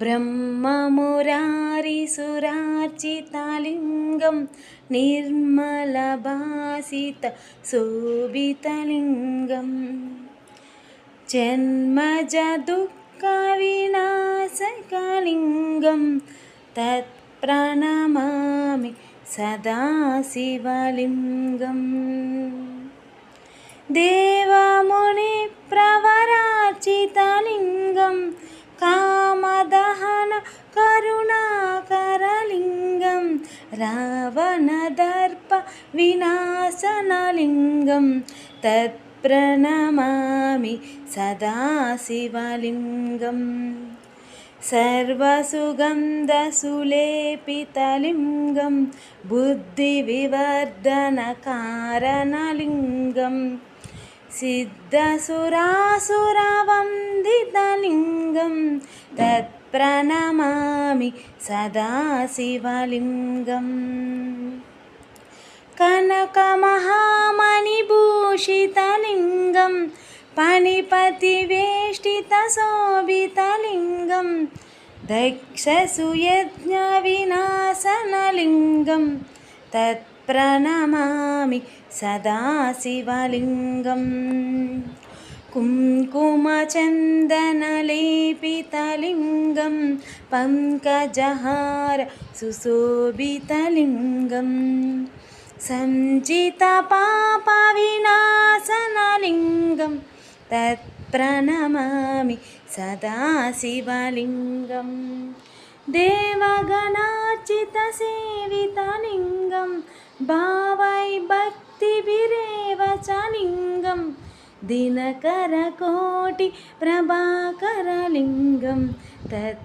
ब्रह्ममुरारिसुरार्चितलिङ्गं निर्मलभासितशोभितलिङ्गं जन्मजदुःखविनाशकलिङ्गं तत्प्रणमामि सदा दे करुणाकरलिङ्गं रावणदर्प विनाशनलिङ्गं तत्प्रणमामि सदा शिवलिङ्गम् सर्वसुगन्धसुलेपितलिङ्गं बुद्धिविवर्धनकारणलिङ्गं सिद्धसुरासुरवन्दितलिङ्गं तत्प्रणमामि सदा शिवलिङ्गम् कनकमहामणिभूषितलिङ्गं पणिपतिवेष्टितशोभितलिङ्गं दक्षसुयज्ञविनाशनलिङ्गं तत्प्रणमामि सदा शिवलिङ्गम् పంకజహార సుశోభితలింగం సంచిత పాప వినాశనలింగం తత్ప్రణమామి సదాశివలింగం దేవగణార్చిత సేవితలింగం భావై భక్తిభిరేవ చ లింగం. దినకరకోటి ప్రభాకరలింగం తత్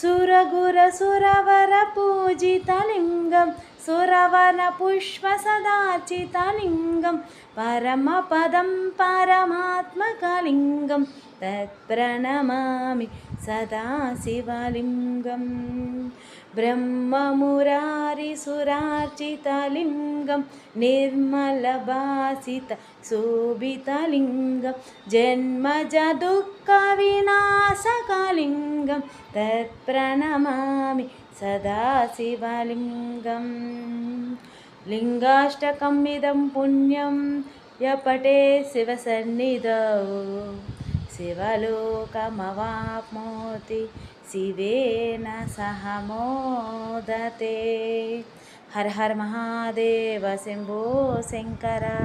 सुरगुरसुरवरपूजितलिङ्गं सुरवनपुष्पसदार्चितलिङ्गं परमपदं परमात्मकलिङ्गं तत्प्रणमामि सदा शिवलिङ्गम् ब्रह्ममुरारिसुरार्चितलिङ्गं निर्मलभासित शोभितलिङ्गं जन्मजदुःखविनाशकलिङ्गं तत्प्रणमामि सदा शिवलिङ्गं लिङ्गाष्टकमिदं पुण्यं यपटे शिवसन्निधौ శివలోకమవాప్నోతి శివేన సహ మోదతే హర హర మహాదేవ శంభో శంకరా